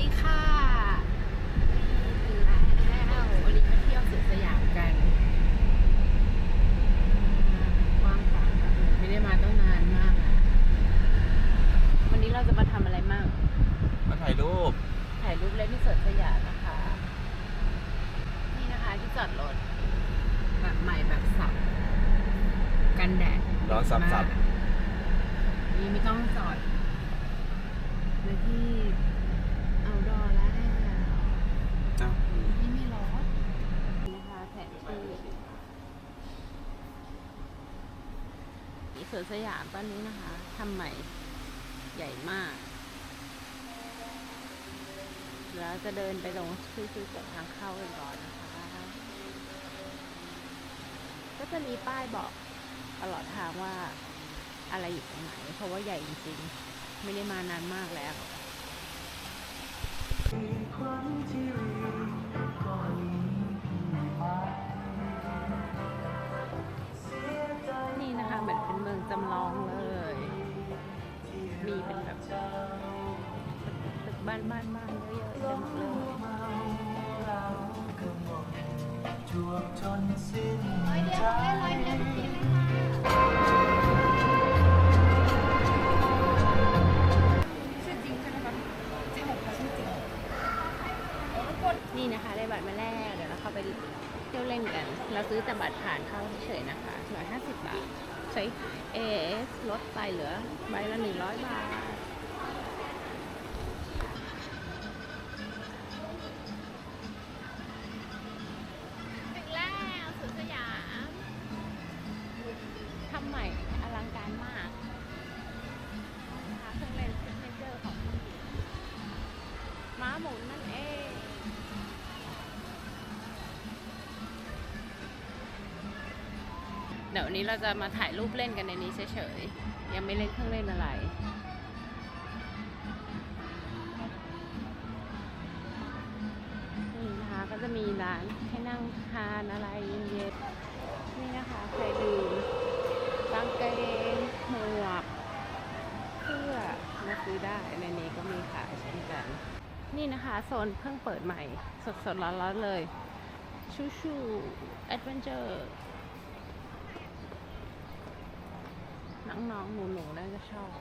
ดีค่ะนี่ถึงแล้ววันนี้มาเที่ยวสวนสยามกันกว้างขวางมากเลยไม่ได้มาต้องนานมากอะวันนี้เราจะมาทำอะไรมั่งมาถ่ายรูป ถ่ายรูปเล่นที่สวนสยามนะคะ นี่นะคะที่จอดรถแบบใหม่แบบสับ กันแดดร้อนสับสับนี่ไม่ต้องจอดในที่เอาดอแล้ว อ้าว นี่ไม่ร้อนนะคะแผนที่นี่ สวนสยามตอนนี้นะคะทำใหม่ใหญ่มาก แล้วจะเดินไปตรงที่ที่เปิดทางเข้ากันก่อนนะคะ ก็จะมีป้ายบอกตลอดทางว่าอะไรอยู่ตรงไหน เพราะว่าใหญ่จริงๆ ไม่ได้มานานมากแล้ว จำลองเลย มีเป็นแบบตึกบ้านบ้านบ้านเยอะๆเต็มเลยร้อยเดียวได้ร้อยเดียวจริงๆเลยค่ะชื่อจริงใช่ไหมคะใช่ค่ะชื่อจริงนี่นะคะได้บัตรมาแรกเดี๋ยวเราเข้าไปเที่ยวเล่นกัน เราซื้อแต่บัตรผ่านเข้าเฉยๆนะคะ150 บาท ใช้ AS ลดไปเหลือใบละ 100 บาท เดี๋ยววันนี้เราจะมาถ่ายรูปเล่นกันในนี้เฉยๆ ยังไม่เล่นเครื่องเล่นอะไร นี่นะคะก็จะมีร้านให้นั่งทานอะไรเย็นๆ นี่นะคะใครดื่มกางเกงหมวกเสื้อมาซื้อได้ในนี้ก็มีขายเช่นกัน นี่นะคะโซนเพิ่งเปิดใหม่ สดๆร้อนๆเลย ชูชูแอดเวนเจอร์ น้องๆหนูๆน่าจะชอบ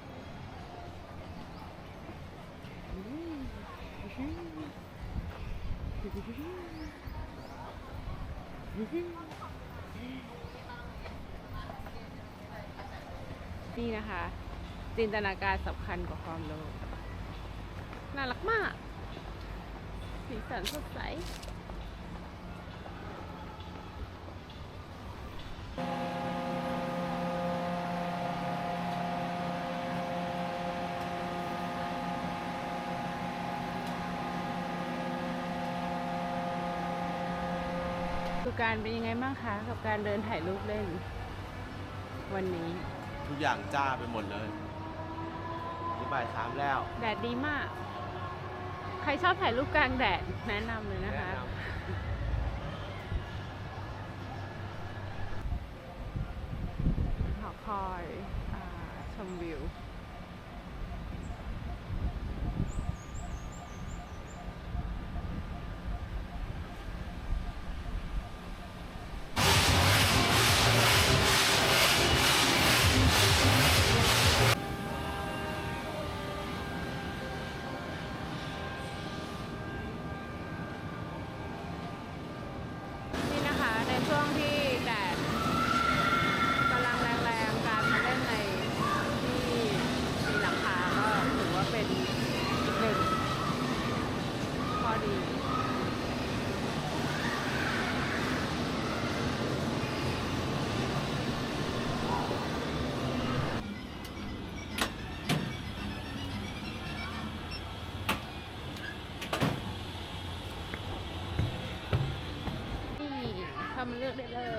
นี่นะคะ จินตนาการสำคัญกว่าความรู้น่ารักมาก สีสันสดใส ดูการเป็นยังไงบ้างคะกับการเดินถ่ายรูปเล่น วันนี้ทุกอย่างจ้าไปหมดเลยนี่บ่ายสามแล้ว แดดดีมาก ใครชอบถ่ายรูปกลางแดดแนะนำเลยนะคะ แนะน หอคอยอาชมวิว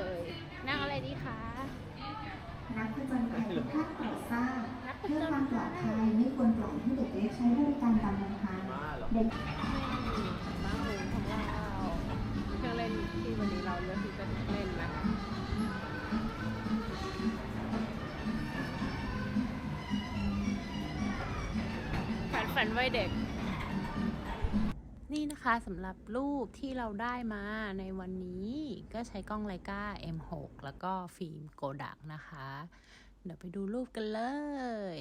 อกได้เลยนั่งอะไรดีคะ นักผจญภัยทุกท่านโปรดทราบเพื่อความปลอดภัยไม่ควรปล่อยให้เด็กเล็กใช้บริการตามลำพังำมาเหรอเด็กม้าหมุนของเราเครื่องเล่นที่วันนี้เราเลือกที่จะเล่นนะคะฝันฝันไว้เด็ก นี่นะคะสำหรับรูปที่เราได้มาในวันนี้ก็ใช้กล้องไลกา M6 แล้วก็ฟิล์มโกดักนะคะ เดี๋ยวไปดูรูปกันเลย